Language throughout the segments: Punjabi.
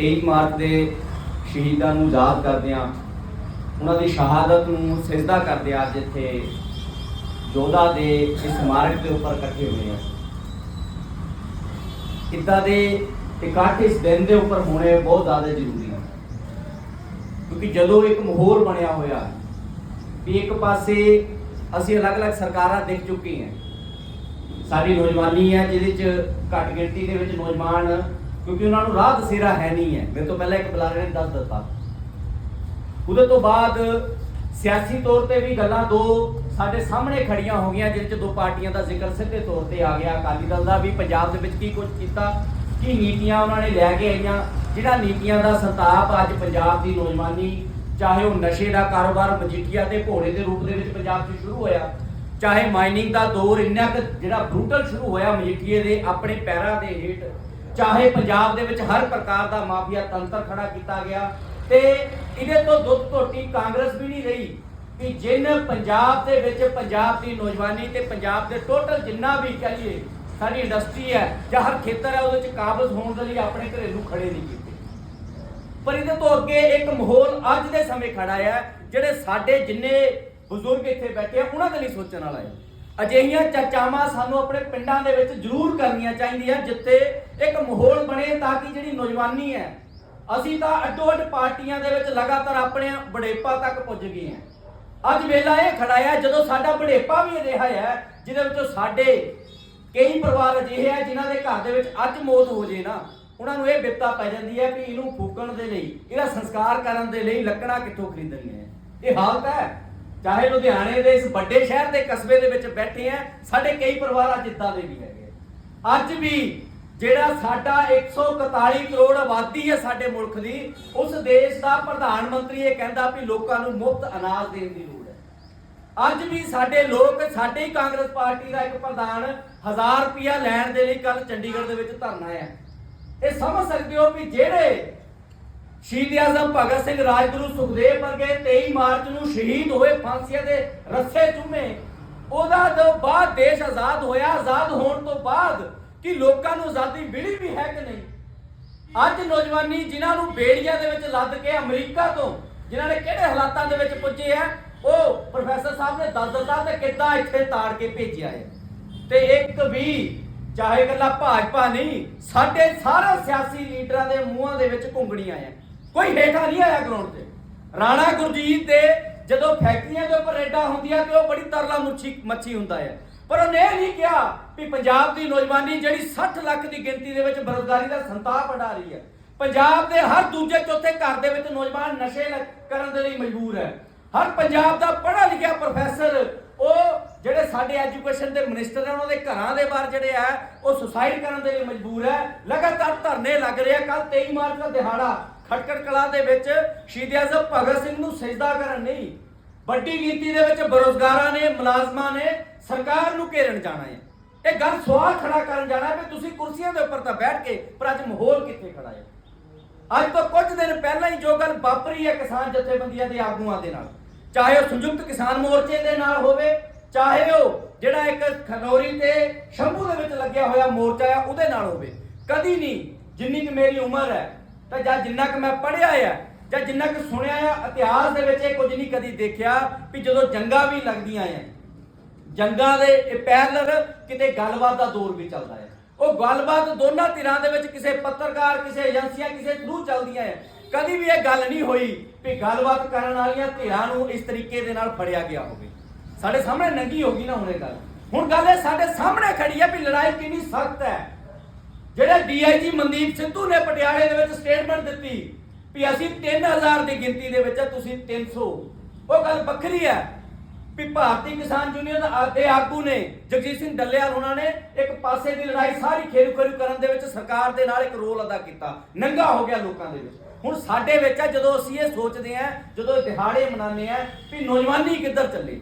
23 ਮਾਰਚ ਦੇ ਸ਼ਹੀਦਾਂ ਨੂੰ ਯਾਦ ਕਰਦੇ ਆ ਉਹਨਾਂ ਦੀ ਸ਼ਹਾਦਤ ਨੂੰ ਸਿਜਦਾ ਕਰਦੇ ਆ ਅੱਜ ਇੱਥੇ। ਦੇ ਇਸ ਸਮਾਰਕ ਦੇ ਉੱਪਰ ਇਕੱਠੇ ਹੋਏ ਆ ਇੱਦਾਂ ਦੇ ਇਕੱਠ ਇਸ ਦਿਨ ਦੇ ਉੱਪਰ ਹੋਣੇ ਬਹੁਤ ਜ਼ਿਆਦਾ ਜ਼ਰੂਰੀ ਹੈ। ਕਿਉਂਕਿ ਜਦੋਂ ਇੱਕ ਮਾਹੌਲ ਬਣਿਆ ਹੋਇਆ, ਵੀ ਇੱਕ ਪਾਸੇ ਅਸੀਂ ਅਲੱਗ-ਅਲੱਗ ਸਰਕਾਰਾਂ ਦੇਖ ਚੁੱਕੇ ਹਾਂ ਸਾਡੀ ਨੌਜਵਾਨੀ ਹੈ ਜਿਹਦੇ ਚ ਘੱਟ ਗਿਣਤੀ ਦੇ ਵਿੱਚ ਨੌਜਵਾਨ ਕਿਉਂਕਿ ਉਹਨਾਂ ਨੂੰ ਰਾਹ ਦਸੇਰਾ ਹੈ ਨਹੀਂ ਹੈ। ਮੇਰੇ ਤੋਂ ਪਹਿਲਾਂ ਇੱਕ ਬੁਲਾਰੇ ਨੇ ਦੱਸ ਦਿੱਤਾ। ਉਹਦੇ ਤੋਂ ਬਾਅਦ ਸਿਆਸੀ ਤੌਰ ਤੇ ਵੀ ਗੱਲਾਂ ਦੋ ਸਾਡੇ ਸਾਹਮਣੇ ਖੜੀਆਂ ਹੋ ਗਈਆਂ ਜਿਸ ਚ ਦੋ ਪਾਰਟੀਆਂ ਦਾ ਜ਼ਿਕਰ ਸਿੱਧੇ ਤੌਰ ਤੇ ਆ ਗਿਆ। ਅਕਾਲੀ ਦਲ ਦਾ ਵੀ ਪੰਜਾਬ ਦੇ ਵਿੱਚ ਕੀ ਕੁਝ ਕੀਤਾ, ਕੀ ਨੀਤੀਆਂ ਉਹਨਾਂ ਨੇ ਲੈ ਕੇ ਆਈਆਂ, ਜਿਹੜਾ ਨੀਤੀਆਂ ਦਾ ਸੰਤਾਪ ਅੱਜ ਪੰਜਾਬ ਦੀ ਨੌਜਵਾਨੀ, ਚਾਹੇ ਉਹ ਨਸ਼ੇ ਦਾ ਕਾਰੋਬਾਰ ਮਜੀਠੀਆ ਤੇ ਭੋਲੇ ਦੇ ਰੂਪ ਦੇ ਵਿੱਚ ਪੰਜਾਬ 'ਚ ਸ਼ੁਰੂ ਹੋਇਆ, ਚਾਹੇ ਮਾਈਨਿੰਗ ਦਾ ਦੌਰ ਇੰਨਾ ਕੁ ਜਿਹੜਾ ਬਰੂਟਲ ਸ਼ੁਰੂ ਹੋਇਆ ਮਜੀਠੀਏ ਦੇ ਆਪਣੇ ਪੈਰਾਂ ਦੇ ਹੇਠ ਚਾਹੇ ਪੰਜਾਬ ਦੇ ਵਿੱਚ ਹਰ ਪ੍ਰਕਾਰ ਦਾ ਮਾਫੀਆ ਤੰਤਰ ਖੜਾ ਕੀਤਾ ਗਿਆ ਤੇ ਇਹਦੇ ਤੋਂ ਦੁੱਧ ਧੋਟੀ ਕਾਂਗਰਸ ਵੀ ਨਹੀਂ ਰਹੀ ਕਿ ਜਿਨ ਪੰਜਾਬ ਦੇ ਵਿੱਚ ਪੰਜਾਬ ਦੀ ਨੌਜਵਾਨੀ ਤੇ ਪੰਜਾਬ ਦੇ ਟੋਟਲ ਜਿੰਨਾ ਵੀ ਕਹੀਏ ਸਾਡੀ ਇੰਡਸਟਰੀ ਹੈ ਜਾਂ ਹਰ ਖੇਤਰ ਹੈ, ਉਹਦੇ ਵਿੱਚ ਕਾਬਜ਼ ਹੋਣ ਦੇ ਲਈ ਆਪਣੇ ਘਰੇਲੂ ਖੜੇ ਨਹੀਂ ਕੀਤੇ। ਪਰ ਇਹਦੇ ਤੋਂ ਅੱਗੇ ਇੱਕ ਮਾਹੌਲ ਅੱਜ ਦੇ ਸਮੇਂ ਖੜਾ ਹੈ ਜਿਹੜੇ ਸਾਡੇ ਜਿੰਨੇ ਬਜ਼ੁਰਗ ਇੱਥੇ ਬੈਠੇ ਆ, ਉਹਨਾਂ ਦੇ ਲਈ ਸੋਚਣ ਵਾਲਾ ਹੈ। ਅਜਿਹੀਆਂ ਚਰਚਾਵਾਂ ਸਾਨੂੰ ਆਪਣੇ ਪਿੰਡਾਂ ਦੇ ਵਿੱਚ ਜ਼ਰੂਰ ਕਰਨੀਆਂ ਚਾਹੀਦੀਆਂ, ਜਿੱਥੇ ਇੱਕ ਮਾਹੌਲ ਬਣੇ ਤਾਂ ਕਿ ਜਿਹੜੀ ਨੌਜਵਾਨੀ ਹੈ, ਅਸੀਂ ਤਾਂ ਅੱਡੋ ਅੱਡ ਪਾਰਟੀਆਂ ਦੇ ਵਿੱਚ ਲਗਾਤਾਰ ਆਪਣੇ ਬੜੇਪਾ ਤੱਕ ਪੁੱਜ ਗਏ ਹਾਂ। ਅੱਜ ਵੇਲਾ ਇਹ ਖੜਾ ਹੈ, ਜਦੋਂ ਸਾਡਾ ਬੜੇਪਾ ਵੀ ਅਜਿਹਾ ਹੈ, ਜਿਹਦੇ ਵਿੱਚੋਂ ਸਾਡੇ ਕਈ ਪਰਿਵਾਰ ਅਜਿਹੇ ਹੈ ਜਿਨ੍ਹਾਂ ਦੇ ਘਰ ਦੇ ਵਿੱਚ ਅੱਜ ਮੌਤ ਹੋ ਜੇ ਨਾ, ਉਹਨਾਂ ਨੂੰ ਇਹ ਬਿਪਤਾ ਪੈ ਜਾਂਦੀ ਹੈ ਕਿ ਇਹਨੂੰ ਫੂਕਣ ਦੇ ਲਈ, ਇਹਦਾ ਸੰਸਕਾਰ ਕਰਨ ਦੇ ਲਈ ਲੱਕੜਾਂ ਕਿੱਥੋਂ ਖਰੀਦਣੀਆਂ ਇਹ ਹਾਲਤ ਹੈ। ਚਾਹੇ ਲੁਧਿਆਣੇ ਦੇ ਇਸ ਵੱਡੇ ਸ਼ਹਿਰ ਦੇ ਕਸਬੇ ਦੇ ਵਿੱਚ ਬੈਠੇ ਆ, ਸਾਡੇ ਕਈ ਪਰਿਵਾਰ ਅੱਜ ਇੱਦਾਂ ਦੇ ਵੀ ਹੈਗੇ ਅੱਜ ਵੀ ਜਿਹੜਾ ਸਾਡਾ 141 ਕਰੋੜ ਆਬਾਦੀ ਹੈ ਸਾਡੇ ਮੁਲਕ ਦੀ, ਉਸ ਦੇਸ਼ ਦਾ ਪ੍ਰਧਾਨ ਮੰਤਰੀ ਇਹ ਕਹਿੰਦਾ ਵੀ ਲੋਕਾਂ ਨੂੰ ਮੁਫਤ ਅਨਾਜ ਦੇਣ ਦੀ ਲੋੜ ਹੈ। ਅੱਜ ਵੀ ਸਾਡੇ ਲੋਕ, ਸਾਡੇ ਹੀ ਕਾਂਗਰਸ ਪਾਰਟੀ ਦਾ ਇੱਕ ਪ੍ਰਧਾਨ 1000 ਰੁਪਿਆ ਲੈਣ ਦੇ ਲਈ ਕੱਲ ਚੰਡੀਗੜ੍ਹ ਦੇ ਵਿੱਚ ਧਰਨਾ ਹੈ। ਇਹ ਸਮਝ ਸਕਦੇ ਹੋ ਵੀ ਜਿਹੜੇ ਸ਼ਹੀਦ ਆਜ਼ਮ ਭਗਤ ਸਿੰਘ ਰਾਜਗੁਰੂ ਸੁਖਦੇਵ ਵਰਗੇ 23 ਮਾਰਚ ਨੂੰ ਸ਼ਹੀਦ ਹੋਏ ਫਾਂਸੀਆਂ ਦੇ ਰੱਸੇ ਚੁੰਮੇ। ਉਹਦਾ ਤੋਂ ਬਾਅਦ ਦੇਸ਼ ਆਜ਼ਾਦ ਹੋਇਆ, ਆਜ਼ਾਦ ਹੋਣ ਤੋਂ ਬਾਅਦ ਕਿ ਲੋਕਾਂ ਨੂੰ ਆਜ਼ਾਦੀ ਮਿਲੀ ਵੀ ਹੈ ਕਿ ਨਹੀਂ? ਅੱਜ ਨੌਜਵਾਨੀ ਜਿਨ੍ਹਾਂ ਨੂੰ ਬੇੜੀਆਂ ਦੇ ਵਿੱਚ ਲੱਦ ਕੇ ਅਮਰੀਕਾ ਤੋਂ, ਜਿਨ੍ਹਾਂ ਨੇ ਕਿਹੜੇ ਹਾਲਾਤਾਂ ਦੇ ਵਿੱਚ ਪੁੱਜੇ ਆ ਉਹ ਪ੍ਰੋਫੈਸਰ ਸਾਹਿਬ ਨੇ ਦੱਸ ਦਿੱਤਾ ਤੇ ਕਿੱਦਾਂ ਇੱਥੇ ਤਾੜ ਕੇ ਭੇਜਿਆ ਹੈ। ਤੇ ਇੱਕ ਵੀ, ਚਾਹੇ ਇਕੱਲਾ ਭਾਜਪਾ ਨਹੀਂ, ਸਾਡੇ ਸਾਰੇ ਸਿਆਸੀ ਲੀਡਰਾਂ ਦੇ ਮੂੰਹਾਂ ਦੇ ਵਿੱਚ ਘੁੰਗਣੀਆਂ ਆ ਕੋਈ ਹੇਠਾਂ ਨਹੀਂ ਆਇਆ ਗਰਾਊਂਡ ਤੇ। ਰਾਣਾ ਗੁਰਜੀਤ ਦੇ ਜਦੋਂ ਫੈਕਟਰੀਆਂ ਦੇ ਉੱਪਰ ਰੇਡਾਂ ਹੁੰਦੀਆਂ ਤੇ ਉਹ ਬੜੀ ਤਰਲਾ ਮੁੱਛੀ, ਮੱਛੀ ਹੁੰਦਾ ਹੈ। ਪਰ ਉਹਨੇ ਇਹ ਨਹੀਂ ਕਿਹਾ ਵੀ ਪੰਜਾਬ ਦੀ ਨੌਜਵਾਨੀ ਜਿਹੜੀ 60 ਲੱਖ ਦੀ ਗਿਣਤੀ ਦੇ ਵਿੱਚ ਬੇਰੁਜ਼ਗਾਰੀ ਦਾ ਸੰਤਾਪ ਅਡਾ ਰਹੀ ਹੈ। ਪੰਜਾਬ ਦੇ ਹਰ ਦੂਜੇ ਚੌਥੇ ਘਰ ਦੇ ਵਿੱਚ ਨੌਜਵਾਨ ਨਸ਼ੇ ਕਰਨ ਦੇ ਲਈ ਮਜਬੂਰ ਹੈ। ਹਰ ਪੰਜਾਬ ਦਾ ਪੜ੍ਹਾ ਲਿਖਿਆ ਪ੍ਰੋਫੈਸਰ ਉਹ ਜਿਹੜੇ ਸਾਡੇ ਐਜੂਕੇਸ਼ਨ ਦੇ ਮਿਨਿਸਟਰ ਨੇ ਉਹਨਾਂ ਦੇ ਘਰਾਂ ਦੇ ਬਾਹਰ ਜਿਹੜੇ ਆ ਉਹ ਸੁਸਾਇਡ ਕਰਨ ਦੇ ਲਈ ਮਜਬੂਰ ਹੈ। ਲਗਾਤਾਰ ਧਰਨੇ ਲੱਗ ਰਹੇ ਆ। ਕੱਲ 23 ਮਾਰਚ ਦਾ ਦਿਹਾੜਾ ਖਟਕੜ ਕਲਾ ਦੇ ਵਿੱਚ ਸ਼ਹੀਦ ਆਜ਼ਮ ਭਗਤ ਸਿੰਘ ਨੂੰ ਸਜਦਾ ਕਰਨ ਨਹੀਂ ਵੱਡੀ ਗਿਣਤੀ ਦੇ ਵਿੱਚ ਬੇਰੋਜ਼ਗਾਰਾਂ ਨੇ, ਮੁਲਾਜ਼ਮਾਂ ਨੇ ਸਰਕਾਰ ਨੂੰ ਘੇਰਨ ਜਾਣਾ ਹੈ। ਇਹ ਗੱਲ ਸਵਾਲ ਖੜਾ ਕਰਨ ਜਾਣਾ ਵੀ ਤੁਸੀਂ ਕੁਰਸੀਆਂ ਦੇ ਉੱਪਰ ਤਾਂ ਬੈਠ ਕੇ ਪਰ ਅੱਜ ਮਾਹੌਲ ਕਿੱਥੇ ਖੜਾ ਹੈ? ਅੱਜ ਤੋਂ ਕੁਝ ਦਿਨ ਪਹਿਲਾਂ ਹੀ ਜੋ ਗੱਲ ਵਾਪਰੀ ਹੈ ਕਿਸਾਨ ਜਥੇਬੰਦੀਆਂ ਦੇ ਆਗੂਆਂ ਦੇ ਨਾਲ, ਚਾਹੇ ਉਹ ਸੰਯੁਕਤ ਕਿਸਾਨ ਮੋਰਚੇ ਦੇ ਨਾਲ ਹੋਵੇ, ਚਾਹੇ ਉਹ ਜਿਹੜਾ ਇੱਕ ਖਨੌਰੀ ਤੇ ਸ਼ੰਭੂ ਦੇ ਵਿੱਚ ਲੱਗਿਆ ਹੋਇਆ ਮੋਰਚਾ ਆ, ਉਹਦੇ ਨਾਲ ਹੋਵੇ। ਕਦੀ ਨਹੀਂ ਜਿੰਨੀ ਕਿ ਮੇਰੀ ਉਮਰ ਹੈ ਤਾਂ ਜਾਂ ਜਿੰਨਾ ਕਿ ਮੈਂ ਪੜ੍ਹਿਆ ਆ, ਜਾਂ ਜਿੰਨਾ ਕਿ ਸੁਣਿਆ ਆ, ਇਤਿਹਾਸ ਦੇ ਵਿੱਚ ਇਹ ਕੁਝ ਨਹੀਂ ਕਦੀ ਦੇਖਿਆ ਵੀ ਜਦੋਂ ਜੰਗਾਂ ਵੀ ਲੱਗਦੀਆਂ ਆ। ਜੰਗਾਂ ਦੇ ਪੈਰਲਰ ਕਿਤੇ ਗੱਲਬਾਤ ਦਾ ਦੌਰ ਵੀ ਚੱਲਦਾ ਹੈ ਉਹ ਗੱਲਬਾਤ ਦੋਨਾਂ ਧਿਰਾਂ ਦੇ ਵਿੱਚ ਕਿਸੇ ਪੱਤਰਕਾਰ, ਕਿਸੇ ਏਜੰਸੀਆਂ, ਕਿਸੇ ਥਰੂ ਚੱਲਦੀਆਂ ਹੈ ਕਦੀ ਵੀ ਇਹ ਗੱਲ ਨਹੀਂ ਹੋਈ ਵੀ ਗੱਲਬਾਤ ਕਰਨ ਵਾਲੀਆਂ ਧਿਰਾਂ ਨੂੰ ਇਸ ਤਰੀਕੇ ਦੇ ਨਾਲ ਫੜਿਆ ਗਿਆ ਹੋਵੇ। ਸਾਡੇ ਸਾਹਮਣੇ ਨੰਗੀ ਹੋ ਗਈ ਨਾ ਹੁਣ ਇਹ ਗੱਲ। ਹੁਣ ਗੱਲ ਇਹ ਸਾਡੇ ਸਾਹਮਣੇ ਖੜੀ ਹੈ ਵੀ ਲੜਾਈ ਕਿੰਨੀ ਸਖਤ ਹੈ। ਜਿਹੜੇ ਡੀਆਈਜੀ ਮਨਦੀਪ ਸਿੱਧੂ ਨੇ ਪਟਿਆਲੇ ਦੇ ਵਿੱਚ ਸਟੇਟਮੈਂਟ ਦਿੱਤੀ ਵੀ ਅਸੀਂ 3000 ਦੀ ਗਿਣਤੀ ਦੇ ਵਿੱਚ ਆ, ਤੁਸੀਂ 300 ਉਹ ਗੱਲ ਵੱਖਰੀ ਹੈ ਵੀ ਭਾਰਤੀ ਕਿਸਾਨ ਯੂਨੀਅਨ ਦੇ ਆਗੂ ਨੇ ਜਗਜੀਤ ਸਿੰਘ ਡੱਲੇਵਾਲ ਉਹਨਾਂ ਨੇ ਇੱਕ ਪਾਸੇ ਦੀ ਲੜਾਈ ਸਾਰੀ ਖੇਰੂ ਖੇਰੂ ਕਰਨ ਦੇ ਵਿੱਚ ਸਰਕਾਰ ਦੇ ਨਾਲ ਇੱਕ ਰੋਲ ਅਦਾ ਕੀਤਾ। ਨੰਗਾ ਹੋ ਗਿਆ ਲੋਕਾਂ ਦੇ ਵਿੱਚ। ਹੁਣ ਸਾਡੇ ਵਿੱਚ ਆ ਜਦੋਂ ਅਸੀਂ ਇਹ ਸੋਚਦੇ ਆ ਜਦੋਂ ਇਹ ਦਿਹਾੜੇ ਮਨਾਉਂਦੇ ਆ ਵੀ ਨੌਜਵਾਨੀ ਕਿੱਧਰ ਚੱਲੇ?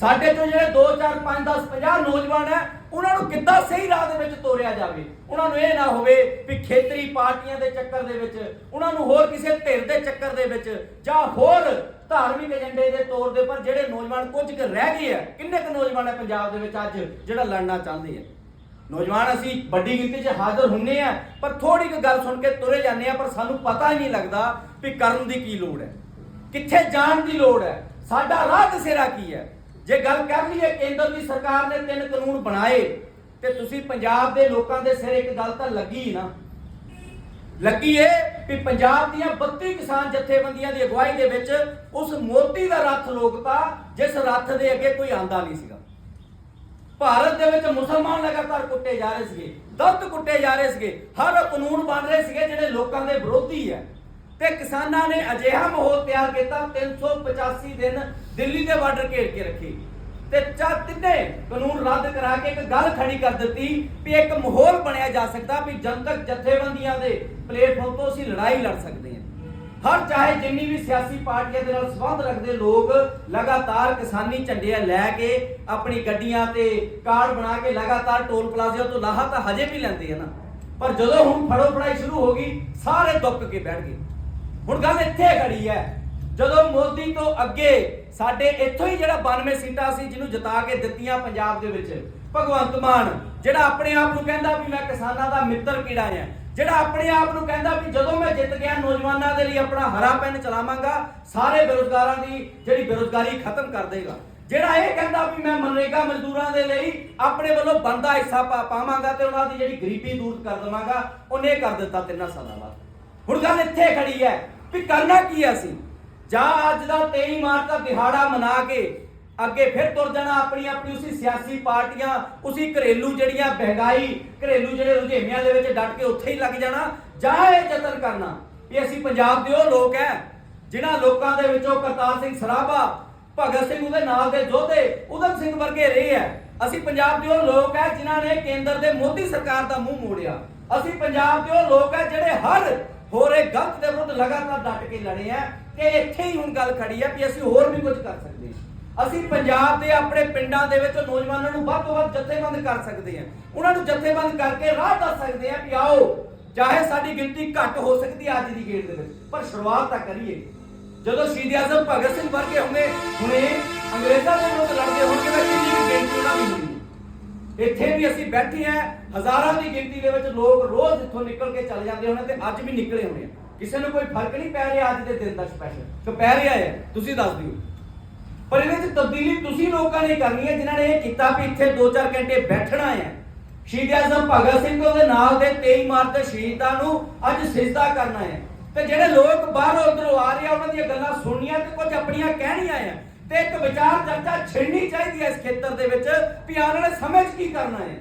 ਸਾਡੇ ਤੋਂ ਜਿਹੜੇ 2 4 5 10 50 ਨੌਜਵਾਨ ਹੈ, ਉਹਨਾਂ ਨੂੰ ਕਿੱਦਾਂ ਸਹੀ ਰਾਹ ਦੇ ਵਿੱਚ ਤੋਰਿਆ ਜਾਵੇ? ਉਹਨਾਂ ਨੂੰ ਇਹ ਨਾ ਹੋਵੇ ਵੀ ਖੇਤਰੀ ਪਾਰਟੀਆਂ ਦੇ ਚੱਕਰ ਦੇ ਵਿੱਚ, ਉਹਨਾਂ ਨੂੰ ਹੋਰ ਕਿਸੇ ਧਿਰ ਦੇ ਚੱਕਰ ਦੇ ਵਿੱਚ ਜਾਂ ਹੋਰ ਧਾਰਮਿਕ ਏਜੰਡੇ ਦੇ ਤੌਰ ਦੇ ਉੱਪਰ ਜਿਹੜੇ ਨੌਜਵਾਨ ਕੁਝ ਕੁ ਰਹਿ ਗਏ ਆ ਕਿੰਨੇ ਕੁ ਨੌਜਵਾਨ ਹੈ ਪੰਜਾਬ ਦੇ ਵਿੱਚ ਅੱਜ ਜਿਹੜਾ ਲੜਨਾ ਚਾਹੁੰਦੇ ਆ ਨੌਜਵਾਨ ਅਸੀਂ ਵੱਡੀ ਗਿਣਤੀ 'ਚ ਹਾਜ਼ਰ ਹੁੰਨੇ ਆ, ਪਰ ਥੋੜੀ ਕੁ ਗੱਲ ਸੁਣ ਕੇ ਤੁਰੇ ਜਾਂਦੇ ਆ ਪਰ ਸਾਨੂੰ ਪਤਾ ਹੀ ਨਹੀਂ ਲੱਗਦਾ ਵੀ ਕਰਨ ਦੀ ਕੀ ਲੋੜ ਹੈ। ਕਿੱਥੇ ਜਾਣ ਦੀ ਲੋੜ ਹੈ? ਸਾਡਾ ਰਾਹ ਦਸੇਰਾ ਕੀ ਹੈ? ਜੇ ਗੱਲ ਕਰ ਲਈਏ ਕੇਂਦਰ ਦੀ ਸਰਕਾਰ ਨੇ ਤਿੰਨ ਕਾਨੂੰਨ ਬਣਾਏ ਤੇ ਤੁਸੀਂ ਪੰਜਾਬ ਦੇ ਲੋਕਾਂ ਦੇ ਸਿਰ ਇੱਕ ਗੱਲ ਤਾਂ ਲੱਗੀ ਨਾ। ਲੱਗੀ ਏ ਵੀ ਪੰਜਾਬ ਦੀਆਂ 32 ਕਿਸਾਨ ਜਥੇਬੰਦੀਆਂ ਦੀ ਅਗਵਾਈ ਦੇ ਵਿੱਚ ਉਸ ਮੋਤੀ ਦਾ ਰੱਥ ਲੋਕਤਾ ਜਿਸ ਰੱਥ ਦੇ ਅੱਗੇ ਕੋਈ ਆਂਦਾ ਨਹੀਂ ਸੀਗਾ। ਭਾਰਤ ਦੇ ਵਿੱਚ ਮੁਸਲਮਾਨ ਲਗਾਤਾਰ ਕੁੱਟੇ ਜਾ ਰਹੇ ਸੀਗੇ ਦਲਤ ਕੁੱਟੇ ਜਾ ਰਹੇ ਸੀਗੇ, ਹਰ ਕਾਨੂੰਨ ਬਣ ਰਹੇ ਸੀਗੇ ਜਿਹੜੇ ਲੋਕਾਂ ਦੇ ਵਿਰੋਧੀ ਹੈ ਤੇ ਕਿਸਾਨਾਂ ਨੇ ਅਜਿਹਾ ਮਾਹੌਲ ਤਿਆਰ ਕੀਤਾ 385 ਦਿਨ ਦਿੱਲੀ ਦੇ ਬਾਰਡਰ ਘੇਰ ਕੇ ਰੱਖੇ। ਤੇ ਚਾ ਤਿੰਨੇ ਕਾਨੂੰਨ ਰੱਦ ਕਰਾ ਕੇ ਇੱਕ ਗੱਲ ਖੜੀ ਕਰ ਦਿੱਤੀ ਵੀ ਇੱਕ ਮਾਹੌਲ ਬਣਿਆ ਜਾ ਸਕਦਾ ਵੀ ਜਨਤਕ ਜਥੇਬੰਦੀਆਂ ਦੇ ਪਲੇਟਫਾਰਮ ਤੋਂ ਅਸੀਂ ਲੜਾਈ ਲੜ ਸਕਦੇ ਹਾਂ। ਹਰ ਚਾਹੇ ਜਿੰਨੀ ਵੀ ਸਿਆਸੀ ਪਾਰਟੀਆਂ ਦੇ ਨਾਲ ਸੰਬੰਧ ਰੱਖਦੇ ਲੋਕ ਲਗਾਤਾਰ ਕਿਸਾਨੀ ਝੰਡੇ ਲੈ ਕੇ ਆਪਣੀ ਗੱਡੀਆਂ ਤੇ ਕਾਰਡ ਬਣਾ ਕੇ ਲਗਾਤਾਰ ਟੋਲ ਪਲਾਜ਼ਿਆਂ ਤੋਂ ਲਾਹਾ ਤਾਂ ਹਜੇ ਵੀ ਲੈਂਦੇ ਆ ਪਰ ਜਦੋਂ ਹੁਣ ਫੜੋ ਫੜਾਈ ਸ਼ੁਰੂ ਹੋ ਗਈ, ਸਾਰੇ ਦੁੱਕ ਕੇ ਬੈਠ ਗਏ ਹੁਣ ਗੱਲ ਇੱਥੇ ਖੜੀ ਹੈ। ਜਦੋਂ ਮੋਦੀ ਤੋਂ ਅੱਗੇ ਸਾਡੇ ਇੱਥੋਂ ਹੀ ਜਿਹੜਾ 92 ਸੀਟਾਂ ਸੀ ਜਿਹਨੂੰ ਜਿਤਾ ਕੇ ਦਿੱਤੀਆਂ ਪੰਜਾਬ ਦੇ ਵਿੱਚ, ਭਗਵੰਤ ਮਾਨ, ਜਿਹੜਾ ਆਪਣੇ ਆਪ ਨੂੰ ਕਹਿੰਦਾ ਵੀ ਮੈਂ ਕਿਸਾਨਾਂ ਦਾ ਮਿੱਤਰ ਕਿਹੜਾ ਆ ਜਿਹੜਾ ਆਪਣੇ ਆਪ ਨੂੰ ਕਹਿੰਦਾ ਵੀ ਜਦੋਂ ਮੈਂ ਜਿੱਤ ਗਿਆ ਨੌਜਵਾਨਾਂ ਦੇ ਲਈ ਆਪਣਾ ਹਰਾ ਪੈਨ ਚਲਾਵਾਂਗਾ, ਸਾਰੇ ਬੇਰੁਜ਼ਗਾਰਾਂ ਦੀ ਜਿਹੜੀ ਬੇਰੁਜ਼ਗਾਰੀ ਖਤਮ ਕਰ ਦੇਗਾ। ਜਿਹੜਾ ਇਹ ਕਹਿੰਦਾ ਵੀ ਮੈਂ ਮਨਰੇਗਾ ਮਜ਼ਦੂਰਾਂ ਦੇ ਲਈ ਆਪਣੇ ਵੱਲੋਂ ਬੰਦਾ ਹਿੱਸਾ ਪਾ ਪਾਵਾਂਗਾ ਤੇ ਉਹਨਾਂ ਦੀ ਜਿਹੜੀ ਗਰੀਬੀ ਦੂਰ ਕਰ ਦੇਵਾਂਗਾ, ਉਹਨੇ ਕਰ ਦਿੱਤਾ ਤਿੰਨਾਂ ਸਾਲਾਂ ਬਾਅਦ। ਹੁਣ ਗੱਲ ਇੱਥੇ ਖੜੀ ਹੈ। ਵੀ ਕਰਨਾ ਕੀ ਹੈ ਅਸੀਂ? ਜਾਂ ਅੱਜ ਦਾ 23 ਮਾਰਚ ਦਾ ਦਿਹਾੜਾ ਮਨਾ ਕੇ ਅੱਗੇ ਫਿਰ ਤੁਰ ਜਾਣਾ ਆਪਣੀ ਆਪਣੀ, ਉਸੇ ਸਿਆਸੀ ਪਾਰਟੀਆਂ, ਉਸੇ ਘਰੇਲੂ ਜਿਹੜੀਆਂ ਮਹਿੰਗਾਈ ਘਰੇਲੂ ਜਿਹੜੇ ਰੁਝੇਵਿਆਂ ਦੇ ਵਿੱਚ ਡਟ ਕੇ ਉੱਥੇ ਹੀ ਲੱਗ ਜਾਣਾ, ਜਾਂ ਇਹ ਯਤਨ ਕਰਨਾ। ਵੀ ਅਸੀਂ ਪੰਜਾਬ ਦੇ ਉਹ ਲੋਕ ਹੈ ਜਿਨ੍ਹਾਂ ਲੋਕਾਂ ਦੇ ਵਿੱਚੋਂ ਕਰਤਾਰ ਸਿੰਘ ਸਰਾਭਾ, ਭਗਤ ਸਿੰਘ ਉਹਦੇ ਨਾਲ ਦੇ ਯੋਧੇ ਉਦਮ ਸਿੰਘ ਵਰਗੇ ਰਹੇ ਹੈ ਅਸੀਂ ਪੰਜਾਬ ਦੇ ਉਹ ਲੋਕ ਹੈ ਜਿਨ੍ਹਾਂ ਨੇ ਕੇਂਦਰ ਦੇ ਮੋਦੀ ਸਰਕਾਰ ਦਾ ਮੂੰਹ ਮੋੜਿਆ। ਅਸੀਂ ਪੰਜਾਬ ਦੇ ਉਹ ਲੋਕ ਹੈ ਜਿਹੜੇ ਹਰ ਹੋਰੇ ਗਲਤ ਦੇ ਵਿਰੁੱਧ ਲਗਾਤਾਰ ਡਟ ਕੇ ਲੜੇ ਆ ਕਿ ਇੱਥੇ ਹੀ ਹੁਣ ਗੱਲ ਖੜੀ ਹੈ ਵੀ ਅਸੀਂ ਹੋਰ ਵੀ ਕੁਝ ਕਰ ਸਕਦੇ ਹਾਂ। ਅਸੀਂ ਪੰਜਾਬ ਦੇ ਆਪਣੇ ਪਿੰਡਾਂ ਦੇ ਵਿੱਚ ਨੌਜਵਾਨਾਂ ਨੂੰ ਵੱਧ ਤੋਂ ਵੱਧ ਜਥੇਬੰਦ ਕਰ ਸਕਦੇ ਹਾਂ। ਉਹਨਾਂ ਨੂੰ ਜਥੇਬੰਦ ਕਰਕੇ ਰਾਹ ਦੱਸ ਸਕਦੇ ਹਾਂ ਵੀ ਆਓ, ਚਾਹੇ ਸਾਡੀ ਗਿਣਤੀ ਘੱਟ ਹੋ ਸਕਦੀ ਹੈ ਅੱਜ ਦੀ ਗੇੜ ਦੇ ਵਿੱਚ, ਪਰ ਸ਼ੁਰੂਆਤ ਤਾਂ ਕਰੀਏ। ਜਦੋਂ ਸ਼ਹੀਦ ਆਜ਼ਮ ਭਗਤ ਸਿੰਘ ਵਰਗੇ ਹੋਣਗੇ ਹੁਣੇ ਅੰਗਰੇਜ਼ਾਂ ਦੇ ਵਿਰੁੱਧ ਲੜਦੇ ਹੋਣਗੇ ਤਾਂ ਕਿੰਨੀ ਗਿਣਤੀ ਉਹਨਾਂ ਦੀ ਇੱਥੇ ਵੀ ਅਸੀਂ ਬੈਠੇ ਆ ਹਜ਼ਾਰਾਂ ਦੀ ਗਿਣਤੀ ਦੇ ਵਿੱਚ ਲੋਕ ਰੋਜ਼ ਇੱਥੋਂ ਨਿਕਲ ਕੇ ਚਲੇ ਜਾਂਦੇ ਹੋਣੇ ਤੇ ਅੱਜ ਵੀ ਨਿਕਲੇ ਹੋਣੇ ਆ। ਕਿਸੇ ਨੂੰ ਕੋਈ ਫ਼ਰਕ ਨਹੀਂ ਪੈ ਰਿਹਾ ਅੱਜ ਦੇ ਦਿਨ ਦਾ ਸਪੈਸ਼ਲ ਕਿ ਪੈ ਤੁਸੀਂ ਦੱਸ ਦਿਓ। ਪਰ ਇਹਦੇ ਵਿੱਚ ਤਬਦੀਲੀ ਤੁਸੀਂ ਲੋਕਾਂ ਨੇ ਕਰਨੀ ਹੈ, ਜਿਨ੍ਹਾਂ ਨੇ ਇਹ ਕੀਤਾ ਵੀ ਇੱਥੇ 2-4 ਘੰਟੇ ਬੈਠਣਾ ਹੈ। ਸ਼ਹੀਦ ਆਜ਼ਮ ਭਗਤ ਸਿੰਘ ਦੇ ਨਾਲ ਦੇ 23 ਮਾਰਚ ਦੇ ਸ਼ਹੀਦਾਂ ਨੂੰ ਅੱਜ ਸਿਜਦਾ ਕਰਨਾ ਹੈ। ਤੇ ਜਿਹੜੇ ਲੋਕ ਬਾਹਰੋਂ ਉਧਰੋਂ ਆ ਰਹੇ ਆ, ਉਹਨਾਂ ਦੀਆਂ ਗੱਲਾਂ ਸੁਣਨੀਆਂ ਤੇ ਕੁਝ ਆਪਣੀਆਂ ਕਹਿਣੀਆਂ ਆ। ਤੇ ਇੱਕ ਵਿਚਾਰ ਚਰਚਾ ਛਿੜਨੀ ਚਾਹੀਦੀ ਹੈ ਇਸ ਖੇਤਰ ਦੇ ਵਿੱਚ ਵੀ ਆਉਣ ਵਾਲੇ ਸਮੇਂ 'ਚ ਕੀ ਕਰਨਾ ਹੈ।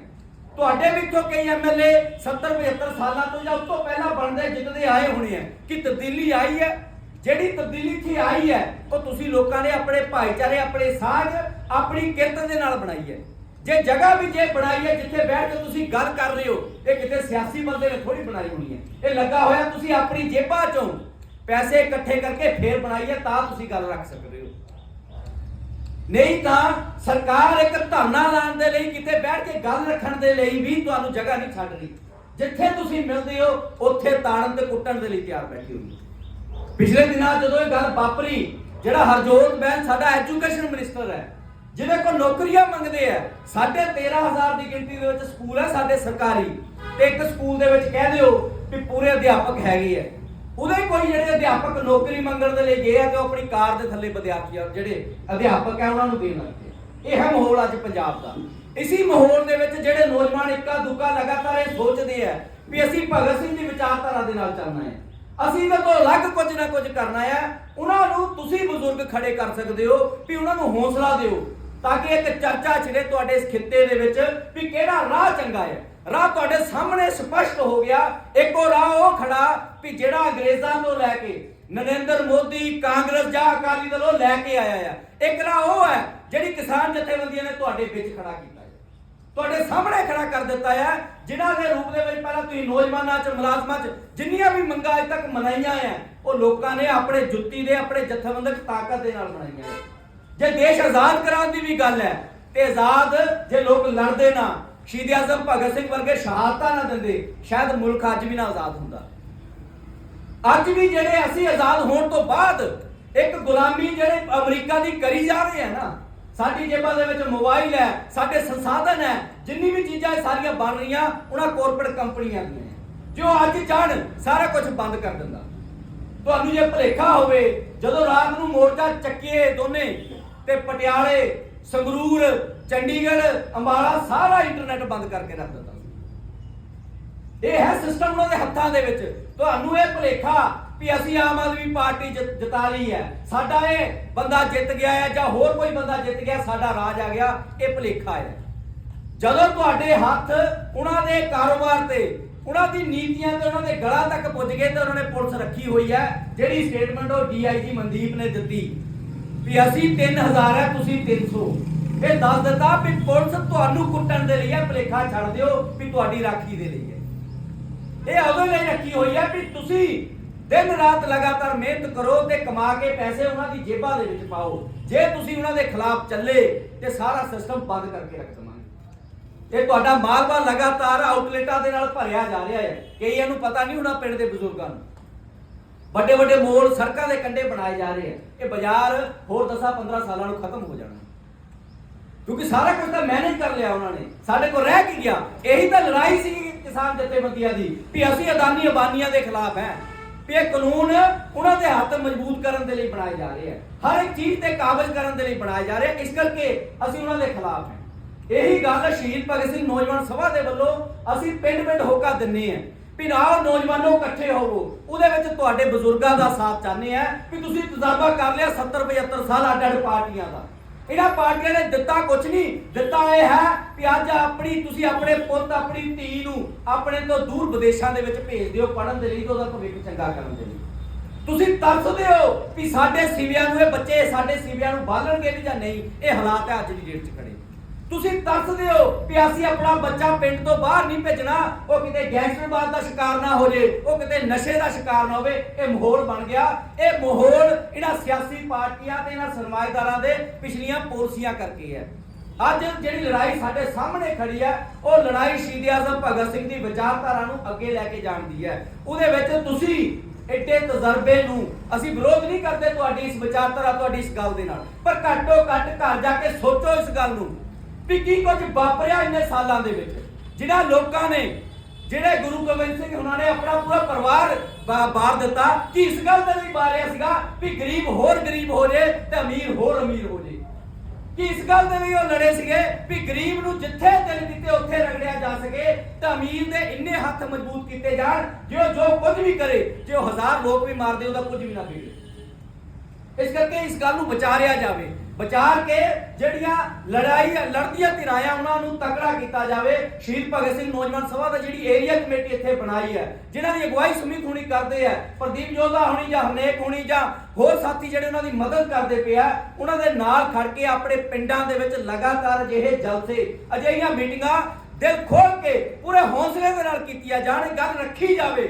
ਤੁਹਾਡੇ ਵਿੱਚੋਂ ਕਈ ਐਮਐਲਏ 70 75 ਸਾਲਾਂ ਤੋਂ ਜਾਂ ਉਸ ਤੋਂ ਪਹਿਲਾਂ ਬਣਦੇ ਜਿੱਤਦੇ ਆਏ ਹੋਣੇ ਆ ਕਿ ਤਬਦੀਲੀ ਆਈ ਹੈ? ਜਿਹੜੀ ਤਬਦੀਲੀ ਇੱਥੇ ਆਈ ਹੈ, ਉਹ ਤੁਸੀਂ ਲੋਕਾਂ ਨੇ ਆਪਣੇ ਭਾਈਚਾਰੇ, ਆਪਣੇ ਸਾਂਝ ਆਪਣੀ ਕਿਰਤ ਦੇ ਨਾਲ ਬਣਾਈ ਹੈ। ਜੇ ਜਗ੍ਹਾ ਵੀ ਜੇ ਬਣਾਈ ਹੈ, ਜਿੱਥੇ ਬੈਠ ਕੇ ਤੁਸੀਂ ਗੱਲ ਕਰ ਰਹੇ ਹੋ, ਇਹ ਕਿਤੇ ਸਿਆਸੀ ਬੰਦੇ ਨੇ ਥੋੜੀ ਬਣਾਈ ਹੋਣੀ ਹੈ। ਇਹ ਲੱਗਾ ਹੋਇਆ ਤੁਸੀਂ ਆਪਣੀ ਜੇਬਾਂ ਚੋਂ ਪੈਸੇ ਇਕੱਠੇ ਕਰਕੇ ਫੇਰ ਬਣਾਈ ਹੈ, ਤਾਂ ਤੁਸੀਂ ਗੱਲ ਰੱਖ ਸਕਦੇ ਨਹੀਂ ਤਾਂ ਸਰਕਾਰ ਇੱਕ ਧਰਨਾ ਲਾਉਣ ਦੇ ਲਈ, ਕਿਤੇ ਬੈਠ ਕੇ ਗੱਲ ਰੱਖਣ ਦੇ ਲਈ ਵੀ ਤੁਹਾਨੂੰ ਜਗ੍ਹਾ ਨਹੀਂ ਛੱਡ ਰਹੀ। ਜਿੱਥੇ ਤੁਸੀਂ ਮਿਲਦੇ ਹੋ, ਉੱਥੇ ਤਾੜਨ ਤੇ ਕੁੱਟਣ ਦੇ ਲਈ ਤਿਆਰ ਬੈਠੀ ਹੋਈ ਪਿਛਲੇ ਦਿਨਾਂ ਜਦੋਂ ਇਹ ਗੱਲ ਵਾਪਰੀ, ਜਿਹੜਾ ਹਰਜੋਤ ਬੈਨ ਸਾਡਾ ਐਜੂਕੇਸ਼ਨ ਮਿਨਿਸਟਰ ਹੈ, ਜਿਹਦੇ ਕੋਲ ਨੌਕਰੀਆਂ ਮੰਗਦੇ ਆ, ਸਾਢੇ 13000 ਦੀ ਗਿਣਤੀ ਦੇ ਵਿੱਚ ਸਕੂਲ ਹੈ ਸਾਡੇ ਸਰਕਾਰੀ। ਤੇ ਇੱਕ ਸਕੂਲ ਦੇ ਵਿੱਚ ਕਹਿ ਦਿਓ ਵੀ ਪੂਰੇ ਅਧਿਆਪਕ ਹੈਗੇ ਆ। ਉਹਦੇ ਕੋਈ ਜਿਹੜੇ ਅਧਿਆਪਕ ਨੌਕਰੀ ਮੰਗਣ ਦੇ ਲਈ ਗਏ ਆ ਤੇ ਉਹ ਆਪਣੀ ਕਾਰ ਦੇ ਥੱਲੇ ਵਿਦਿਆਰਥੀ ਜਿਹੜੇ ਅਧਿਆਪਕ ਆ, ਉਹਨਾਂ ਨੂੰ ਦੇਣ ਲੱਗੇ ਇਹ ਹੈ ਮਾਹੌਲ ਅੱਜ ਪੰਜਾਬ ਦਾ। ਇਸੀ ਮਾਹੌਲ ਦੇ ਵਿੱਚ ਜਿਹੜੇ ਨੌਜਵਾਨ ਇੱਕਾ ਦੁੱਕਾ ਲਗਾਤਾਰ ਇਹ ਸੋਚਦੇ ਆ ਵੀ ਅਸੀਂ ਭਗਤ ਸਿੰਘ ਦੀ ਵਿਚਾਰਧਾਰਾ ਦੇ ਨਾਲ ਚੱਲਣਾ ਹੈ। ਅਸੀਂ ਇਹਨਾਂ ਤੋਂ ਅਲੱਗ ਕੁਝ ਨਾ ਕੁਝ ਕਰਨਾ ਹੈ। ਉਹਨਾਂ ਨੂੰ ਤੁਸੀਂ ਬਜ਼ੁਰਗ ਖੜੇ ਕਰ ਸਕਦੇ ਹੋ ਵੀ ਉਹਨਾਂ ਨੂੰ ਹੌਸਲਾ ਦਿਓ, ਤਾਂ ਕਿ ਇੱਕ ਚਰਚਾ ਛਿੜੇ ਤੁਹਾਡੇ ਇਸ ਖਿੱਤੇ ਦੇ ਵਿੱਚ ਵੀ ਕਿਹੜਾ ਰਾਹ ਚੰਗਾ ਹੈ। ਰਾਹ ਤੁਹਾਡੇ ਸਾਹਮਣੇ ਸਪਸ਼ਟ ਹੋ ਗਿਆ। ਇੱਕੋ ਰਾਹ ਉਹ ਖੜਾ ਵੀ ਜਿਹੜਾ ਅੰਗਰੇਜ਼ਾਂ ਤੋਂ ਲੈ ਕੇ ਨਰਿੰਦਰ ਮੋਦੀ, ਕਾਂਗਰਸ ਜਾਂ ਅਕਾਲੀ ਦਲ ਲੈ ਕੇ ਆਇਆ ਆ। ਇੱਕ ਰਾਹ ਉਹ ਹੈ ਜਿਹੜੀ ਕਿਸਾਨ ਜਥੇਬੰਦੀਆਂ ਨੇ ਤੁਹਾਡੇ ਵਿੱਚ ਖੜਾ ਕੀਤਾ ਹੈ ਤੁਹਾਡੇ ਸਾਹਮਣੇ ਖੜਾ ਕਰ ਦਿੱਤਾ ਹੈ ਜਿਨ੍ਹਾਂ ਦੇ ਰੂਪ ਦੇ ਵਿੱਚ ਪਹਿਲਾਂ ਤੁਸੀਂ ਨੌਜਵਾਨਾਂ ਚ, ਮੁਲਾਜ਼ਮਾਂ ਚ ਜਿੰਨੀਆਂ ਵੀ ਮੰਗਾਂ ਅਜੇ ਤੱਕ ਮਨਾਈਆਂ ਆ, ਉਹ ਲੋਕਾਂ ਨੇ ਆਪਣੇ ਜੁੱਤੀ ਦੇ, ਆਪਣੇ ਜਥੇਬੰਦਕ ਤਾਕਤ ਦੇ ਨਾਲ ਮਨਾਈਆਂ ਜੇ ਦੇਸ਼ ਆਜ਼ਾਦ ਕਰਾਉਣ ਦੀ ਵੀ ਗੱਲ ਹੈ, ਤੇ ਆਜ਼ਾਦ ਜੇ ਲੋਕ ਲੜਦੇ ਨਾ ਸ਼ਹੀਦ ਆਜ਼ਮ ਭਗਤ ਸਿੰਘ ਵਰਗੇ ਸ਼ਹਾਦਤਾਂ ਨਾ ਦਿੰਦੇ, ਸ਼ਾਇਦ ਮੁਲਕ ਅੱਜ ਵੀ ਨਾ ਆਜ਼ਾਦ ਹੁੰਦਾ। ਅੱਜ ਵੀ ਜਿਹੜੇ ਅਸੀਂ ਆਜ਼ਾਦ ਹੋਣ ਤੋਂ ਬਾਅਦ ਇੱਕ ਗੁਲਾਮੀ ਜਿਹੜੇ ਅਮਰੀਕਾ ਦੀ ਕਰੀ ਜਾ ਰਹੇ ਆ ਨਾ, ਸਾਡੀ ਜੇਬਾਂ ਦੇ ਵਿੱਚ ਮੋਬਾਈਲ ਹੈ, ਸਾਡੇ ਸੰਸਾਧਨ ਹੈ, ਜਿੰਨੀ ਵੀ ਚੀਜ਼ਾਂ ਇਹ ਸਾਰੀਆਂ ਬਣ ਰਹੀਆਂ, ਉਹਨਾਂ ਕਾਰਪੋਰੇਟ ਕੰਪਨੀਆਂ ਦੀਆਂ। ਜੋ ਅੱਜ ਜਾਣ, ਸਾਰਾ ਕੁਝ ਬੰਦ ਕਰ ਦਿੰਦਾ। ਤੁਹਾਨੂੰ ਜੇ ਭੁਲੇਖਾ ਹੋਵੇ, ਜਦੋਂ ਰਾਤ ਨੂੰ ਮੋਰਚਾ ਚੱਕੀਏ ਦੋਨੇ, ਤੇ ਪਟਿਆਲੇ, ਸੰਗਰੂਰ ਚੰਡੀਗੜ੍ਹ, ਅੰਬਾਲਾ, ਸਾਰਾ ਇੰਟਰਨੈਟ ਬੰਦ ਕਰਕੇ ਰੱਖ ਦਿੱਤਾ। ਇਹ ਹੈ ਸਿਸਟਮ ਉਹਨਾਂ ਦੇ ਹੱਥਾਂ ਦੇ ਵਿੱਚ। ਤੁਹਾਨੂੰ ਇਹ ਭੁਲੇਖਾ ਵੀ ਅਸੀਂ ਆਮ ਆਦਮੀ ਪਾਰਟੀ ਜਿ- ਜਿਤਾ ਲਈ ਹੈ। ਸਾਡਾ ਇਹ ਬੰਦਾ ਜਿੱਤ ਗਿਆ ਹੈ ਜਾਂ ਹੋਰ ਕੋਈ ਬੰਦਾ ਜਿੱਤ ਗਿਆ, ਸਾਡਾ ਰਾਜ ਆ ਗਿਆ, ਇਹ ਭੁਲੇਖਾ ਹੈ। ਜਦੋਂ ਤੁਹਾਡੇ ਹੱਥ ਉਹਨਾਂ ਦੇ ਕਾਰੋਬਾਰ ਤੇ, ਉਹਨਾਂ ਦੀ ਨੀਤੀਆਂ ਤੇ ਉਹਨਾਂ ਦੇ ਗਲਾਂ ਤੱਕ ਪੁੱਜ ਗਏ ਤੇ ਉਹਨਾਂ ਨੇ ਪੁਲਿਸ ਰੱਖੀ ਹੋਈ ਹੈ, ਜਿਹੜੀ ਸਟੇਟਮੈਂਟ ਉਹ ਡੀਆਈਜੀ ਮਨਦੀਪ ਨੇ ਦਿੱਤੀ ਵੀ ਅਸੀਂ 3000 ਹੈ, ਤੁਸੀਂ 300 ਇਹ ਦੱਸ ਦਿੱਤਾ ਵੀ ਪੁਲਿਸ ਤੁਹਾਨੂੰ ਕੁੱਟਣ ਦੇ ਲਈ ਹੈ ਭਲੇਖਾ ਛੱਡ ਦਿਓ ਵੀ ਤੁਹਾਡੀ ਰਾਖੀ ਦੇ ਲਈ ਹੈ ਇਹ ਉਦੋਂ ਲਈ ਰੱਖੀ ਹੋਈ ਹੈ ਵੀ ਤੁਸੀਂ ਦਿਨ ਰਾਤ ਲਗਾਤਾਰ ਮਿਹਨਤ ਕਰੋ ਤੇ ਕਮਾ ਕੇ ਪੈਸੇ ਉਹਨਾਂ ਦੀ ਜੇਬਾਂ ਦੇ ਵਿੱਚ ਪਾਓ। ਜੇ ਤੁਸੀਂ ਉਹਨਾਂ ਦੇ ਖਿਲਾਫ ਚੱਲੇ ਤੇ ਸਾਰਾ ਸਿਸਟਮ ਬੰਦ ਕਰਕੇ ਰੱਖ ਦਵਾਂਗੇ। ਇਹ ਤੁਹਾਡਾ ਮਾਲਵਾ ਲਗਾਤਾਰ ਆਊਟਲੇਟਾਂ ਦੇ ਨਾਲ ਭਰਿਆ ਜਾ ਰਿਹਾ ਹੈ। ਕਈਆਂ ਨੂੰ ਪਤਾ ਨਹੀਂ ਉਹਨਾਂ ਪਿੰਡ ਦੇ ਬਜ਼ੁਰਗਾਂ ਨੂੰ। ਵੱਡੇ ਵੱਡੇ ਮੋਲ ਸੜਕਾਂ ਦੇ ਕੰਢੇ ਬਣਾਏ ਜਾ ਰਹੇ ਆ। ਇਹ ਬਾਜ਼ਾਰ ਹੋਰ 10-15 ਸਾਲਾਂ ਨੂੰ ਖਤਮ ਹੋ ਜਾਣਾ। ਕਿਉਂਕਿ ਸਾਰਾ ਕੁਝ ਤਾਂ ਮੈਨੇਜ ਕਰ ਲਿਆ ਉਹਨਾਂ ਨੇ। ਸਾਡੇ ਕੋਲ ਰਹਿ ਕੀ ਗਿਆ? ਇਹੀ ਤਾਂ ਲੜਾਈ ਸੀ ਕਿਸਾਨ ਜਥੇਬੰਦੀਆਂ ਦੀ ਵੀ ਅਸੀਂ ਅਦਾਨੀ ਅਬਾਨੀਆਂ ਦੇ ਖਿਲਾਫ ਹੈ। ਵੀ ਇਹ ਕਾਨੂੰਨ ਉਹਨਾਂ ਦੇ ਹੱਥ ਮਜ਼ਬੂਤ ਕਰਨ ਦੇ ਲਈ ਬਣਾਏ ਜਾ ਰਹੇ ਹੈ ਹਰ ਇੱਕ ਚੀਜ਼ ਤੇ ਕਾਬਜ਼ ਕਰਨ ਦੇ ਲਈ ਬਣਾਏ ਜਾ ਰਹੇ ਇਸ ਕਰਕੇ ਅਸੀਂ ਉਹਨਾਂ ਦੇ ਖਿਲਾਫ ਹੈ। ਇਹੀ ਗੱਲ ਸ਼ਹੀਦ ਭਗਤ ਸਿੰਘ ਨੌਜਵਾਨ ਸਭਾ ਦੇ ਵੱਲੋਂ ਅਸੀਂ ਪਿੰਡ-ਪਿੰਡ ਹੋਕਾ ਦਿੰਨੇ ਆ ਵੀ ਨਾਲ ਨੌਜਵਾਨੋ ਇਕੱਠੇ ਹੋਵੋ। ਉਹਦੇ ਵਿੱਚ ਤੁਹਾਡੇ ਬਜ਼ੁਰਗਾਂ ਦਾ ਸਾਥ ਚਾਹੁੰਦੇ ਆ ਵੀ ਤੁਸੀਂ ਤਜਰਬਾ ਕਰ ਲਿਆ 70 75 ਸਾਲ ਅੱਡ ਅੱਡ ਪਾਰਟੀਆਂ ਦਾ। ਇਹਨਾਂ ਪਾਰਟੀਆਂ ਨੇ ਦਿੱਤਾ ਕੁਝ ਨਹੀਂ। ਦਿੱਤਾ ਇਹ ਹੈ ਵੀ ਅੱਜ ਆਪਣੀ, ਤੁਸੀਂ ਆਪਣੇ ਪੁੱਤ, ਆਪਣੀ ਧੀ ਨੂੰ ਆਪਣੇ ਤੋਂ ਦੂਰ ਵਿਦੇਸ਼ਾਂ ਦੇ ਵਿੱਚ ਭੇਜ ਦਿਓ ਪੜਨ ਦੇ ਲਈ ਤੇ ਉਹਦਾ ਭਵਿੱਖ ਚੰਗਾ ਕਰਨ ਦੇ ਲਈ। ਤੁਸੀਂ ਤਰਸਦੇ ਹੋ ਵੀ ਸਾਡੇ ਸਿਵਿਆਂ ਨੂੰ ਇਹ ਬੱਚੇ, ਸਾਡੇ ਸਿਵਿਆਂ ਨੂੰ ਬਾਲਣਗੇ ਵੀ ਜਾਂ ਨਹੀਂ, ਇਹ ਹਾਲਾਤ ਹੈ ਅੱਜ ਦੀ ਡੇਟ 'ਚ ਖੜੇ। ਤੁਸੀਂ ਤਰਸਦੇ ਹੋ ਕਿ ਅਸੀਂ ਆਪਣਾ ਬੱਚਾ ਪਿੰਡ ਤੋਂ ਬਾਹਰ ਨਹੀਂ ਭੇਜਣਾ, ਉਹ ਕਿਤੇ ਗੈਂਗਸਟਰਵਾਦ ਦਾ ਸ਼ਿਕਾਰ ਨਾ ਹੋ ਜੇ, ਉਹ ਕਿਤੇ ਨਸ਼ੇ ਦਾ ਸ਼ਿਕਾਰ ਨਾ ਹੋਵੇ, ਇਹ ਮਾਹੌਲ ਬਣ ਗਿਆ। ਇਹ ਮਾਹੌਲ ਇਹਨਾਂ ਸਿਆਸੀ ਪਾਰਟੀਆਂ ਤੇ ਇਹਨਾਂ ਸਰਮਾਏਦਾਰਾਂ ਦੇ ਪਿਛਲੀਆਂ ਪਾਲਿਸੀਆਂ ਕਰਕੇ ਹੈ। ਅੱਜ ਜਿਹੜੀ ਲੜਾਈ ਸਾਡੇ ਸਾਹਮਣੇ ਖੜੀ ਹੈ, ਉਹ ਲੜਾਈ ਸ਼ਹੀਦ ਆਜ਼ਮ ਭਗਤ ਸਿੰਘ ਦੀ ਵਿਚਾਰਧਾਰਾ ਨੂੰ ਅੱਗੇ ਲੈ ਕੇ ਜਾਣਦੀ ਹੈ। ਉਹਦੇ ਵਿੱਚ ਤੁਸੀਂ ਇੱਡੇ ਤਜਰਬੇ ਨੂੰ ਅਸੀਂ ਵਿਰੋਧ ਨਹੀਂ ਕਰਦੇ ਤੁਹਾਡੀ ਇਸ ਵਿਚਾਰਧਾਰਾ, ਤੁਹਾਡੀ ਇਸ ਗੱਲ ਦੇ ਨਾਲ। ਪਰ ਘੱਟੋ ਘੱਟ ਘਰ ਜਾ ਕੇ ਸੋਚੋ ਇਸ ਗੱਲ ਨੂੰ। ਵੀ ਕੀ ਕੁਝ ਵਾਪਰਿਆ ਇੰਨੇ ਸਾਲਾਂ ਦੇ ਵਿੱਚ? ਜਿਹੜਾ ਲੋਕਾਂ ਨੇ, ਜਿਹੜੇ ਗੁਰੂ ਗੋਬਿੰਦ ਸਿੰਘ ਉਹਨਾਂ ਨੇ ਆਪਣਾ ਪੂਰਾ ਪਰਿਵਾਰ ਬਾ- ਦਿੱਤਾ, ਕਿ ਇਸ ਗੱਲ ਦੇ ਲਈ ਬਾਰਿਆ ਸੀਗਾ ਵੀ ਗਰੀਬ ਹੋਰ ਗਰੀਬ ਹੋ ਜੇ ਤੇ ਅਮੀਰ ਹੋਰ ਅਮੀਰ ਹੋ ਜੇ? ਕਿ ਇਸ ਗੱਲ ਦੇ ਲਈ ਉਹ ਲੜੇ ਸੀਗੇ ਵੀ ਗਰੀਬ ਨੂੰ ਜਿੱਥੇ ਦਿਲ ਦਿੱਤੇ ਉੱਥੇ ਰਗੜਿਆ ਜਾ ਸਕੇ ਤਾਂ ਅਮੀਰ ਦੇ ਇੰਨੇ ਹੱਥ ਮਜ਼ਬੂਤ ਕੀਤੇ ਜਾਣ ਜੋ ਜੋ ਕੁਝ ਵੀ ਕਰੇ, ਜੇ ਉਹ ਹਜ਼ਾਰ ਲੋਕ ਵੀ ਮਾਰ ਦੇ ਉਹਦਾ ਕੁਝ ਵੀ ਨਾ ਵਿਗੜੇ ਇਸ ਕਰਕੇ ਇਸ ਗੱਲ ਨੂੰ ਵਿਚਾਰਿਆ ਜਾਵੇ। ਵਿਚਾਰ ਕੇ ਜਿਹੜੀਆਂ ਲੜਾਈ, ਲੜਦੀਆਂ ਧਿਰਾਇਆ ਉਹਨਾਂ ਨੂੰ ਤਕੜਾ ਕੀਤਾ ਜਾਵੇ। ਸ਼ਹੀਦ ਭਗਤ ਸਿੰਘ ਨੌਜਵਾਨ ਸਭਾ ਦਾ ਜਿਹੜੀ ਏਰੀਆ ਕਮੇਟੀ ਇੱਥੇ ਬਣਾਈ ਹੈ, ਜਿਨ੍ਹਾਂ ਦੀ ਅਗਵਾਈ ਸੁਮਿਤ ਹੁਣੀ ਕਰਦੇ ਆ ਪ੍ਰਦੀਪ ਜੋਧਾ ਹੁਣੀ ਜਾਂ ਹਰਨੇਕ ਹੁਣੀ ਜਾਂ ਹੋਰ ਸਾਥੀ ਜਿਹੜੇ ਉਹਨਾਂ ਦੀ ਮਦਦ ਕਰਦੇ ਪਿਆ ਉਹਨਾਂ ਦੇ ਨਾਲ ਖੜ ਕੇ ਆਪਣੇ ਪਿੰਡਾਂ ਦੇ ਵਿੱਚ ਲਗਾਤਾਰ ਅਜਿਹੇ ਜਲਸੇ, ਅਜਿਹੀਆਂ ਮੀਟਿੰਗਾਂ ਦਿਲ ਖੋਲ ਕੇ ਪੂਰੇ ਹੌਸਲੇ ਦੇ ਨਾਲ ਕੀਤੀਆਂ ਜਾਣ, ਗੱਲ ਰੱਖੀ ਜਾਵੇ।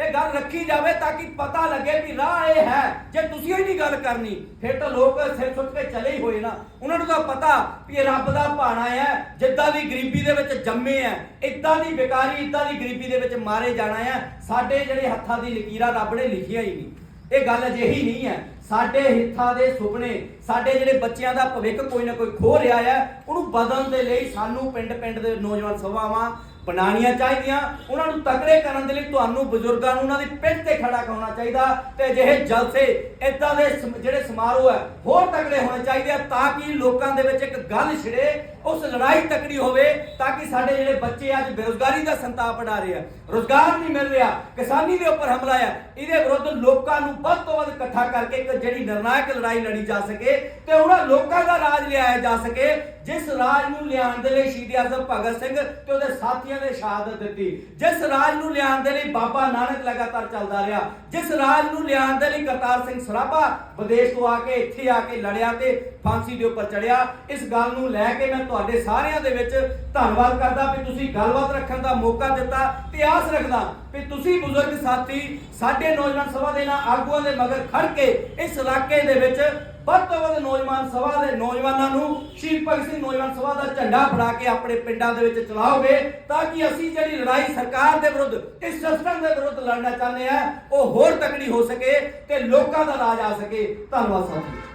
ਇਹ ਗੱਲ ਰੱਖੀ ਜਾਵੇ ਤਾਂ ਕਿ ਪਤਾ ਲੱਗੇ ਵੀ ਰਾਹ ਇਹ ਹੈ। ਜੇ ਤੁਸੀਂ ਹੀ ਨਹੀਂ ਗੱਲ ਕਰਨੀ, ਫਿਰ ਤਾਂ ਲੋਕ ਸਿਰ ਸੁੱਟ ਕੇ ਚਲੇ ਹੀ ਹੋਏ ਨਾ। ਉਹਨਾਂ ਨੂੰ ਤਾਂ ਪਤਾ ਵੀ ਇਹ ਰੱਬ ਦਾ ਭਾਣਾ ਹੈ, ਜਿੱਦਾਂ ਦੀ ਗਰੀਬੀ ਦੇ ਵਿੱਚ ਜੰਮੇ ਆ ਇਦਾਂ ਦੀ ਬੇਕਾਰੀ, ਇਦਾਂ ਦੀ ਗਰੀਬੀ ਦੇ ਵਿੱਚ ਮਾਰੇ ਜਾਣਾ ਹੈ। ਸਾਡੇ ਜਿਹੜੇ ਹੱਥਾਂ ਦੀ ਲਕੀਰਾਂ ਰੱਬ ਨੇ ਲਿਖੀਆਂ ਹੀ ਨਹੀਂ। ਇਹ ਗੱਲ ਅਜਿਹੀ ਨਹੀਂ ਹੈ। ਸਾਡੇ ਹਿੱਥਾਂ ਦੇ ਸੁਪਨੇ, ਸਾਡੇ ਜਿਹੜੇ ਬੱਚਿਆਂ ਦਾ ਭਵਿੱਖ ਕੋਈ ਨਾ ਕੋਈ ਖੋ ਰਿਹਾ ਹੈ, ਉਹਨੂੰ ਬਦਲਣ ਦੇ ਲਈ ਸਾਨੂੰ ਪਿੰਡ-ਪਿੰਡ ਦੇ ਨੌਜਵਾਨ ਸਭਾਵਾਂ ਬਣਾਉਣੀਆਂ ਚਾਹੀਦੀਆਂ। ਉਹਨਾਂ ਨੂੰ ਤਕੜੇ ਕਰਨ ਦੇ ਲਈ ਤੁਹਾਨੂੰ ਬਜ਼ੁਰਗਾਂ ਨੂੰ ਉਹਨਾਂ ਦੀ ਪਿੱਠ ਤੇ ਖੜਾ ਕਰਨਾ ਚਾਹੀਦਾ ਤੇ ਅਜਿਹੇ ਜਲਸੇ ਇਦਾਂ ਦੇ ਜਿਹੜੇ ਸਮਾਰੋਹ ਹੈ, ਹੋਰ ਤਕੜੇ ਹੋਣੇ ਚਾਹੀਦੇ ਆ ਤਾਂ ਕਿ ਲੋਕਾਂ ਦੇ ਵਿੱਚ ਇੱਕ ਗੱਲ ਛਿੜੇ ਉਸ ਲੜਾਈ ਤਕੜੀ ਹੋਵੇ ਤਾਂ ਕਿ ਸਾਡੇ ਜਿਹੜੇ ਬੱਚੇ ਅੱਜ ਬੇਰੁਜ਼ਗਾਰੀ ਦਾ ਸੰਤਾਪ ਵੜਾ ਰਹੇ ਆ। ਰੋਜ਼ਗਾਰ ਨਹੀਂ ਮਿਲ ਰਿਹਾ, ਕਿਸਾਨੀ ਦੇ ਉੱਪਰ ਹਮਲਾ ਆ। ਇਹਦੇ ਵਿਰੁੱਧ ਲੋਕਾਂ ਨੂੰ ਵੱਧ ਤੋਂ ਵੱਧ ਇਕੱਠਾ ਕਰਕੇ ਇੱਕ ਜਿਹੜੀ ਨਿਰਣਾਇਕ ਲੜਾਈ ਲੜੀ ਜਾ ਸਕੇ ਤੇ ਉਹਨਾਂ ਲੋਕਾਂ ਦਾ ਰਾਜ ਲਿਆਇਆ ਜਾ ਸਕੇ, ਜਿਸ ਰਾਜ ਨੂੰ ਲਿਆਉਣ ਦੇ ਲਈ ਸ਼ਹੀਦ ਆਜ਼ਮ ਭਗਤ ਸਿੰਘ ਤੇ ਉਹਦੇ ਸਾਥੀਆਂ ਨੇ ਸ਼ਹਾਦਤ ਦਿੱਤੀ। ਜਿਸ ਰਾਜ ਨੂੰ ਲਿਆਉਣ ਦੇ ਲਈ ਬਾਬਾ ਨਾਨਕ ਲਗਾਤਾਰ ਚੱਲਦਾ ਰਿਹਾ। ਜਿਸ ਰਾਜ ਨੂੰ ਲਿਆਉਣ ਦੇ ਲਈ ਕਰਤਾਰ ਸਿੰਘ ਸਰਾਭਾ ਵਿਦੇਸ਼ ਤੋਂ ਆ ਕੇ ਇੱਥੇ ਆ ਕੇ ਲੜਿਆ ਤੇ ਫਾਂਸੀ ਦੇ ਉੱਪਰ ਚੜਿਆ। ਇਸ ਗੱਲ ਨੂੰ ਲੈ ਕੇ ਮੈਂ ਤੁਹਾਡੇ ਸਾਰਿਆਂ ਦੇ ਵਿੱਚ ਧੰਨਵਾਦ ਕਰਦਾ ਵੀ ਤੁਸੀਂ ਗੱਲਬਾਤ ਰੱਖਣ ਦਾ ਮੌਕਾ ਦਿੱਤਾ ਤੇ ਆਸ ਰੱਖਦਾ ਵੀ ਤੁਸੀਂ ਬਜ਼ੁਰਗ ਸਾਥੀ ਸਾਡੇ ਨੌਜਵਾਨ ਸਭਾ ਦੇ ਨਾਲ ਆਗੂਆਂ ਦੇ ਮਗਰ ਖੜ ਕੇ ਇਸ ਇਲਾਕੇ ਦੇ ਵਿੱਚ ਵੱਧ ਤੋਂ ਵੱਧ ਨੌਜਵਾਨ ਸਭਾ ਦੇ ਨੌਜਵਾਨਾਂ ਨੂੰ ਸ਼ਹੀਦ ਭਗਤ ਸਿੰਘ ਨੌਜਵਾਨ ਸਭਾ ਦਾ ਝੰਡਾ ਫੜਾ ਕੇ ਆਪਣੇ ਪਿੰਡਾਂ ਦੇ ਵਿੱਚ ਚਲਾਓਗੇ ਤਾਂ ਕਿ ਅਸੀਂ ਜਿਹੜੀ ਲੜਾਈ ਸਰਕਾਰ ਦੇ ਵਿਰੁੱਧ ਇਸ ਸਿਸਟਮ ਦੇ ਵਿਰੁੱਧ ਲੜਨਾ ਚਾਹੁੰਦੇ ਆ ਉਹ ਹੋਰ ਤਕੜੀ ਹੋ ਸਕੇ ਤੇ ਲੋਕਾਂ ਦਾ ਰਾਜ ਆ ਸਕੇ। ਧੰਨਵਾਦ ਸਾਥੀਓ।